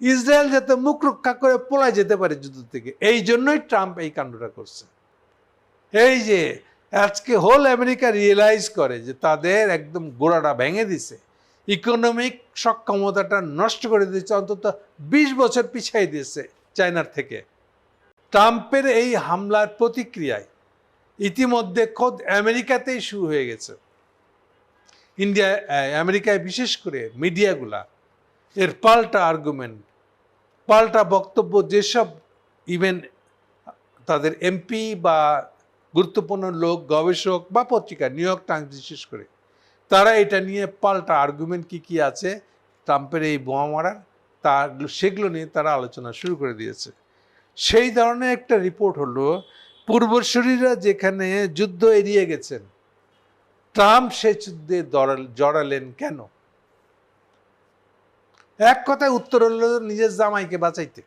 Israel যাতে মুখ রক্ষা করে পলায় যেতে পারে যুদ্ধ থেকে। এই জন্যই ট্রাম্প এই কাণ্ডটা করছে। এই যে আজকে হোল আমেরিকা রিয়েলাইজ করে যে তাদের একদম গোড়াটা ভেঙে দিছে। ইকোনমিক সক্ষমতাটা নষ্ট করে দিয়েছে, অন্তত বিশ বছর পিছাই দিয়েছে চায়নার থেকে। ট্রাম্পের এই হামলার প্রতিক্রিয়ায় ইতিমধ্যে খোদ আমেরিকাতেই শুরু হয়ে গেছে। ইন্ডিয়া আমেরিকায় বিশেষ করে মিডিয়াগুলা এর পাল্টা আর্গুমেন্ট পাল্টা বক্তব্য যেসব ইভেন তাদের এমপি বা গুরুত্বপূর্ণ লোক, গবেষক বা পত্রিকা নিউ ইয়র্ক টাইমস বিশেষ করে, তারা এটা নিয়ে পাল্টা আর্গুমেন্ট কি কি আছে ট্রাম্পের এই বোমা মারার, তা সেগুলো নিয়ে তারা আলোচনা শুরু করে দিয়েছে। সেই ধরনের একটা রিপোর্ট হলো, পূর্বসূরীরা যেখানে যুদ্ধ এড়িয়ে গেছেন, ট্রাম্প সে যুদ্ধে জড়ালেন কেন? এক কথায় উত্তর হলো নিজের জামাইকে বাঁচাইতে।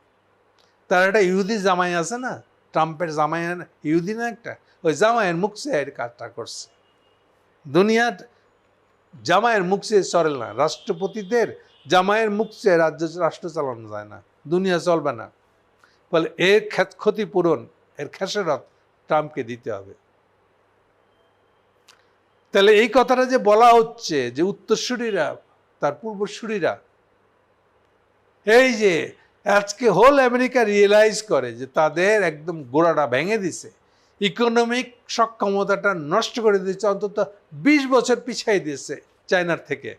তার একটা ইহুদি জামাই আছে না, ট্রাম্পের জামাই? ইহুদি না একটা? ওই জামাইয়ের মুখ চেয়ে কাজটা করছে। দুনিয়ার জামাইয়ের মুখ চেয়ে চলে না, রাষ্ট্রপতিদের জামাইয়ের মুখ চেয়ে রাজ্য, রাষ্ট্র চালানো যায় না, দুনিয়া চলবে না। ফলে এর ক্ষতিপূরণ এর খেসারত ট্রাম্পকে দিতে হবে। তাহলে এই কথাটা যে বলা হচ্ছে, যে উত্তরসূরিরা, তার পূর্বসূরিরা এই যে, আজকে হোল আমেরিকা রিয়েলাইজ করে যে তাদের একদম গোড়াটা ভেঙে দিছে। ইকোনমিক সক্ষমতাটা নষ্ট করে দিয়েছে, অন্তত বিশ বছর পিছাই দিয়েছে চায়নার থেকে।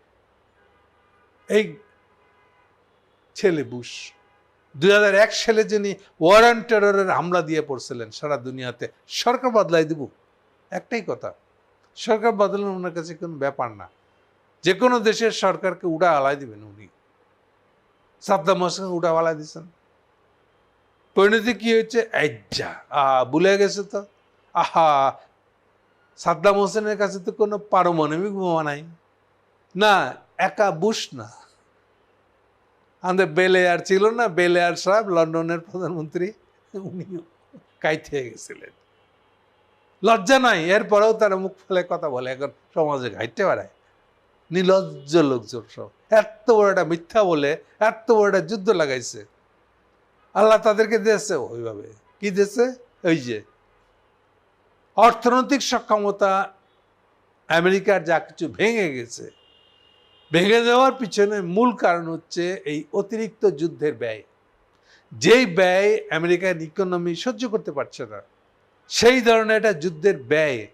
এই ছেলে বুশ। দু হাজার এক সালে যিনি ওয়ারান টেররের হামলা দিয়ে পড়ছিলেন সারা দুনিয়াতে, সরকার বদলাই দিব। একটাই কথা, সরকার বদলানো ওনার কাছে কোনো ব্যাপার না। যে কোনো দেশের সরকারকে উড়া আলাই দিবেন উনি। সাদ্দাম হোসেন আলাই দিচ্ছেন পরিণতি কি হয়েছে? আজ্জা। আহা, ভুলে গেছে তো। আহা, সাদ্দাম হোসেনের কাছে তো কোনো পারমাণবিক বোমা নাই। না, একা বুশ না। আমাদের বেলেয়ার ছিল না বেলেয়ার সাহেব লন্ডনের প্রধানমন্ত্রী, উনিও কাইতে গেছিলেন। লজ্জা নাই, এরপরেও তারা মুখ ফেলে কথা বলে, এখন সমাজে ঘাইতে বেড়ায়। নির্লজ্জ লোকজন সব। এত বড় একটা মিথ্যা বলে, এত বড় একটা যুদ্ধ লাগাইছে। আল্লাহ তাদেরকে দিয়েছে ওইভাবে। কি দিয়েছে? ওই যে, অর্থনৈতিক সক্ষমতা আমেরিকার যা কিছু ভেঙে গেছে। ভেঙে যাওয়ার পিছনে মূল কারণ হচ্ছে এই অতিরিক্ত যুদ্ধের ব্যয়। যেই ব্যয় আমেরিকান ইকোনমি সহ্য করতে পারছে না, সেই ধরনের একটা যুদ্ধের ব্যয়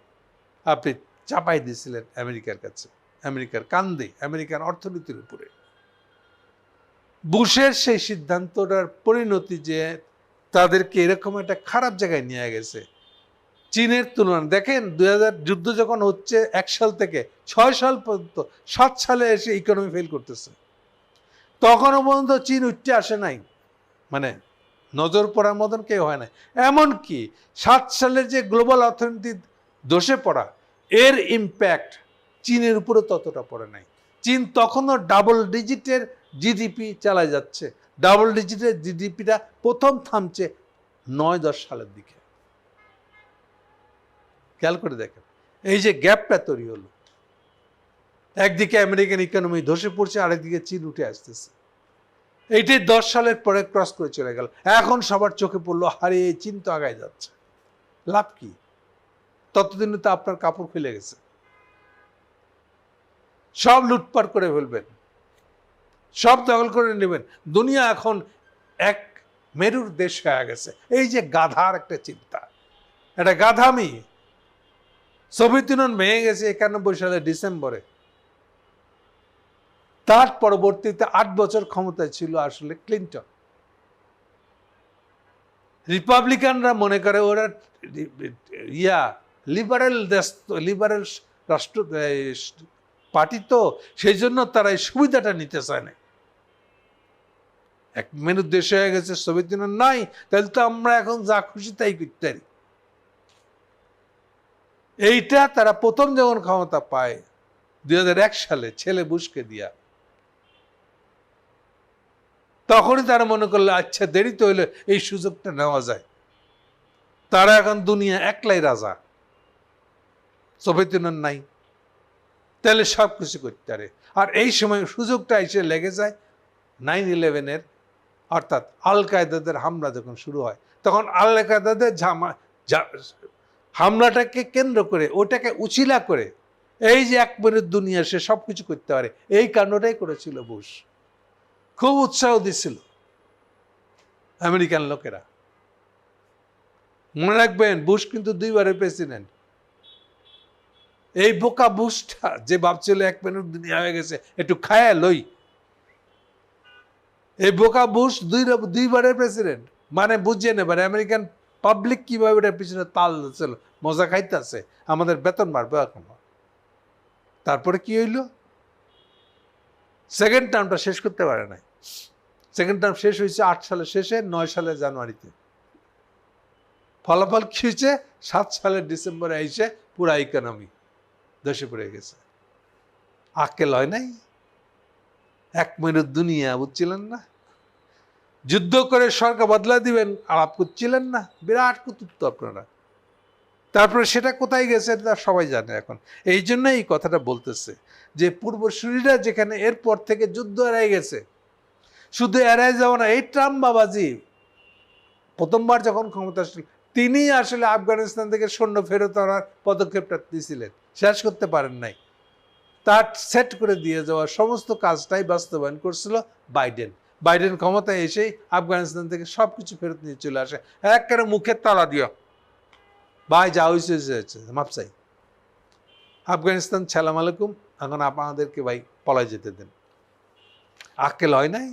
আপনি চাপাই দিয়েছিলেন আমেরিকার কাছে। আমেরিকার কান্দে, আমেরিকান অর্থনীতির উপরে। বুশের সেই সিদ্ধান্তটার পরিণতি যে তাদেরকে এরকম একটা খারাপ জায়গায় নিয়ে গেছে। চীনের তুলনা দেখেন, দুই যুদ্ধ যখন হচ্ছে এক সাল থেকে ছয় সাল পর্যন্ত, সাত সালে এসে ইকোনমি ফেল করতেছে। তখনও পর্যন্ত চীন উঠতে আসে নাই। মানে নজর পড়ার মতন কেউ হয় না এমন কি সাত সালের যে গ্লোবাল অর্থনীতি দোষে পড়া, এর ইম্প্যাক্ট চীনের উপরে ততটা পড়ে নাই। চীন তখনও ডাবল ডিজিটের জিডিপি চালায় যাচ্ছে। ডাবল ডিজিটের জিডিপিটা প্রথম থামছে নয় দশ সালের দিকে। খেয়াল করে দেখেন, এই যে গ্যাপটা তৈরি হলো। একদিকে আমেরিকান ইকোনমি ধসে পড়ছে, আরেকদিকে চীন উঠে আসতেছে। এইটাই দশ সালের পরে ক্রস করে চলে গেল। এখন সবার চোখে পড়ল, হারে, এই চীন তো আগায় যাচ্ছে। লাভ কি? ততদিনে তো আপনার কাপড় খুলে গেছে। সব লুটপাট করে ফেলবেন। সব দখল করে নেবেন। দুনিয়া এখন এক মেরুর দেশ হয়ে গেছে। এই যে গাধার একটা চিন্তা। একটা গাধামি। সোভিয়েত ইউনিয়ন ভেঙে গেছে একানব্বই সালে ডিসেম্বরে। তার পরবর্তীতে আট বছর ক্ষমতায় ছিল আসলে ক্লিন্টন। রিপাবলিকানরা মনে করে ওরা ইয়া লিবারেল দেশ লিবারেল রাষ্ট্র পার্টি তো সেই জন্য তারা এই সুবিধাটা নিতে চায় না এক মেনুর দেশ হয়ে গেছে, সোভিয়েত ইউনিয়ন নাই, তাহলে তো আমরা এখন যা খুশি তাই করতে পারি। এইটা তারা প্রথম যখন ক্ষমতা পায়, দুই সালে ছেলে বুশকে দিয়া, তখনই তারা মনে করল আচ্ছা দেরি তো হইলে এই সুযোগটা নেওয়া যায়। তারা এখন দুনিয়া একলাই রাজা। সোভিয়েত ইউনিয়ন নাই। তাহলে সব কিছু করতে পারে। আর এই সময় সুযোগটা এসে লেগে যায় নাইন ইলেভেনের অর্থাৎ আল কায়দাদের হামলা যখন শুরু হয়, তখন আল কায়দাদের ঝামা হামলাটাকে কেন্দ্র করে, ওটাকে উচিলা করে, এই যে এক মিনিট দুনিয়া, সে সব কিছু করতে পারে। এই কাণ্ডটাই করেছিল বুশ। খুব উৎসাহ দিছিল আমেরিকান লোকেরা। মনে রাখবেন, বুশ কিন্তু দুইবারের প্রেসিডেন্ট। এই বোকা বুশটা যে ভাবছিল এক মিনিট দুনিয়া হয়ে গেছে, একটু খায়া লই। এই বোকা বুশ দুই দুইবারের প্রেসিডেন্ট। মানে বুঝিয়ে নেবার আমেরিকান পাবলিক কীভাবে এটার পিছনে তাল দিচ্ছিল মজা খাইতেছে, আমাদের বেতন বাড়বে এখন। তারপরে কি হইল? সেকেন্ড টার্মটা শেষ করতে পারে নাই। সেকেন্ড টার্ম শেষ হয়েছে আট সালে শেষে, নয় সালে জানুয়ারিতে। ফলাফল কি হয়েছে? সাত সালের ডিসেম্বরে এসে পুরা ইকোনমি ধসে পড়ে গেছে। আক্কেল হয় নাই? এক মিনিট দুনিয়া বুঝছিলেন না? যুদ্ধ করে সরকার বদলা দিবেন, আলাপ করছিলেন না? বিরাট কুতুত্ব আপনারা। তারপরে সেটা কোথায় গেছে তা সবাই জানে এখন। এই জন্য এই কথাটা বলতেছে যে পূর্বসূরীরা যেখানে এরপর থেকে যুদ্ধ এড়াই গেছে, শুধু এড়াই যাওয়া না, এই ট্রাম্প বাবাজি প্রথমবার যখন ক্ষমতা আসছিল তিনি আসলে আফগানিস্তান থেকে সৈন্য ফেরত আনার পদক্ষেপটা দিয়েছিলেন শেষ করতে পারেন নাই। তার সেট করে দিয়ে যাওয়া সমস্ত কাজটাই বাস্তবায়ন করছিল বাইডেন। বাইডেন ক্ষমতায় এসেই আফগানিস্তান থেকে সব কিছু ফেরত নিয়ে চলে আসে। একেবারে মুখের তালা দিও। ভাই যা হয়েছে হয়েছে, হয়েছে মাপ চাই। আফগানিস্তান সালাম আলাইকুম এখন আপনাদেরকে ভাই পলায় যেতে দেন। আক্কেল হয় নাই?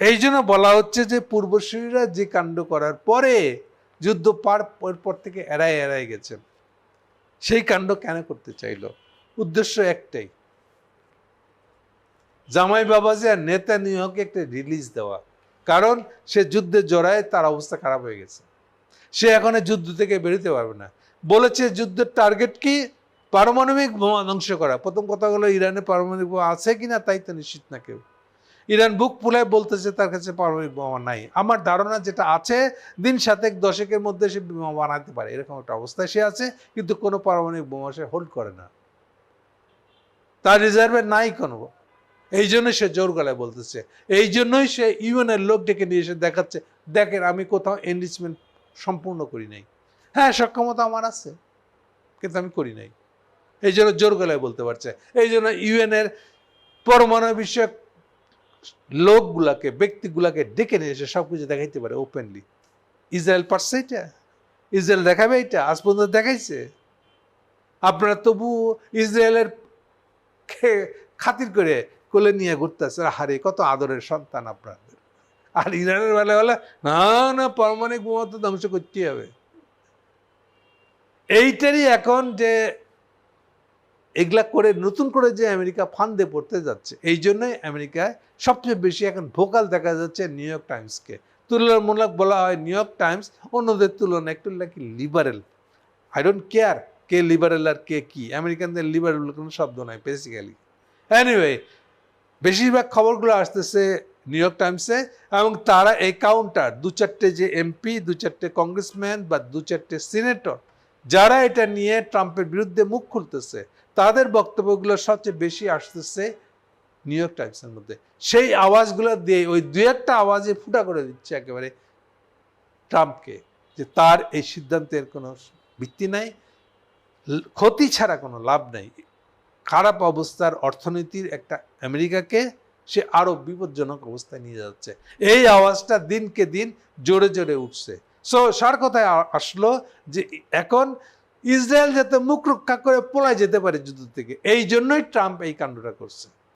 এই জন্য বলা হচ্ছে যে পূর্বসূরীরা যে কাণ্ড করার পরে যুদ্ধ পার পর থেকে এড়াই এড়াই গেছেন সেই কাণ্ড কেন করতে চাইলো? উদ্দেশ্য একটাই। জামাই বাবাজি আর নেতা নিয়োগকে একটা রিলিজ দেওয়া। কারণ সে যুদ্ধে জড়ায়, তার অবস্থা খারাপ হয়ে গেছে। সে এখন যুদ্ধ থেকে বেরোতে পারবে না। বলেছে যুদ্ধের টার্গেট কি? পারমাণবিক বোমা ধ্বংস করা। প্রথম কথা হলো, ইরানে পারমাণবিক বোমা আছে কিনা, তাই তো নিশ্চিত না কেউ। ইরান বুক ফুলায় বলতেছে, তার কাছে পারমাণবিক বোমা নাই। আমার ধারণা যেটা আছে, দিন সাতেক, দশকের মধ্যে সে বোমা বানাতে পারে। এরকম একটা অবস্থায় সে আছে, কিন্তু কোনো পারমাণবিক বোমা সে হোল্ড করে না। তার রিজার্ভে নাই কোনো। এই জন্য সে জোর গলায় বলতেছে। এই জন্যই সে ইউএনের লোক ডেকে নিয়ে এসে দেখাচ্ছে, দেখেন, আমি কোথাও এনরিচমেন্ট সম্পূর্ণ করি নাই। হ্যাঁ সক্ষমতা আমার আছে, কিন্তু আমি করি নাই। এই জন্য জোর গলায় বলতে পারছে। এই জন্য ইউএনের পরমাণু বিষয়ক লোকগুলাকে, ব্যক্তিগুলাকে ডেকে নিয়ে এসে সব কিছু দেখাইতে পারে ওপেনলি ইসরায়েল পারছে এটা ইসরায়েল দেখাবে এটা আজ পর্যন্ত দেখাইছে? আপনারা তবু ইসরায়েলের খাতির করে কোলে নিয়ে ঘুরতেছে। হারে কত আদরের সন্তান আপনাদের। আর ইরানের বেলা বলে, না না, পারমাণবিক বোমা তো ধ্বংস করতেই হবে। এইটারই এখন যে এগুলা করে নতুন করে যে আমেরিকা ফান্দে পড়তে যাচ্ছে, এই জন্যই আমেরিকায় সবচেয়ে বেশি এখন ভোকাল দেখা যাচ্ছে নিউ ইয়র্ক টাইমসকে। তুলনামূলক বলা হয় নিউ ইয়র্ক টাইমস, অন্যদের তুলনায় একটু নাকি লিবারেল আই ডোন্ট কেয়ার কে লিবারেল আর কে কি, আমেরিকানদের লিবারেল কোনো শব্দ নাই বেসিক্যালি এনিওয়ে বেশিরভাগ খবরগুলো আসতেছে নিউ ইয়র্ক টাইমসে, এবং তারা এই কাউন্টার দু চারটে যে এমপি দু চারটে কংগ্রেসম্যান বা দু চারটে সিনেটর যারা এটা নিয়ে ট্রাম্পের বিরুদ্ধে মুখ খুলতেছে তাদের বক্তব্যগুলো সবচেয়ে বেশি আসতেছে নিউ ইয়র্ক টাইমসের মধ্যে। সেই আওয়াজগুলো দিয়ে ওই দু একটা আওয়াজে ফুটা করে দিচ্ছে একেবারে ট্রাম্পকে যে তার এই সিদ্ধান্তের কোনো ভিত্তি নাই, ক্ষতি ছাড়া কোনো লাভ নাই। খারাপ অবস্থার অর্থনীতির একটা আমেরিকাকে সে আরও বিপজ্জনক অবস্থায় নিয়ে যাচ্ছে। এই আওয়াজটা দিনকে দিন জোরে জোরে উঠছে। সো সার কথায় আসলো যে এখন ইসরায়েল যাতে মুখ রক্ষা করে পলায় যেতে পারে যুদ্ধ থেকে। এই জন্যই ট্রাম্প এই কাণ্ডটা করছে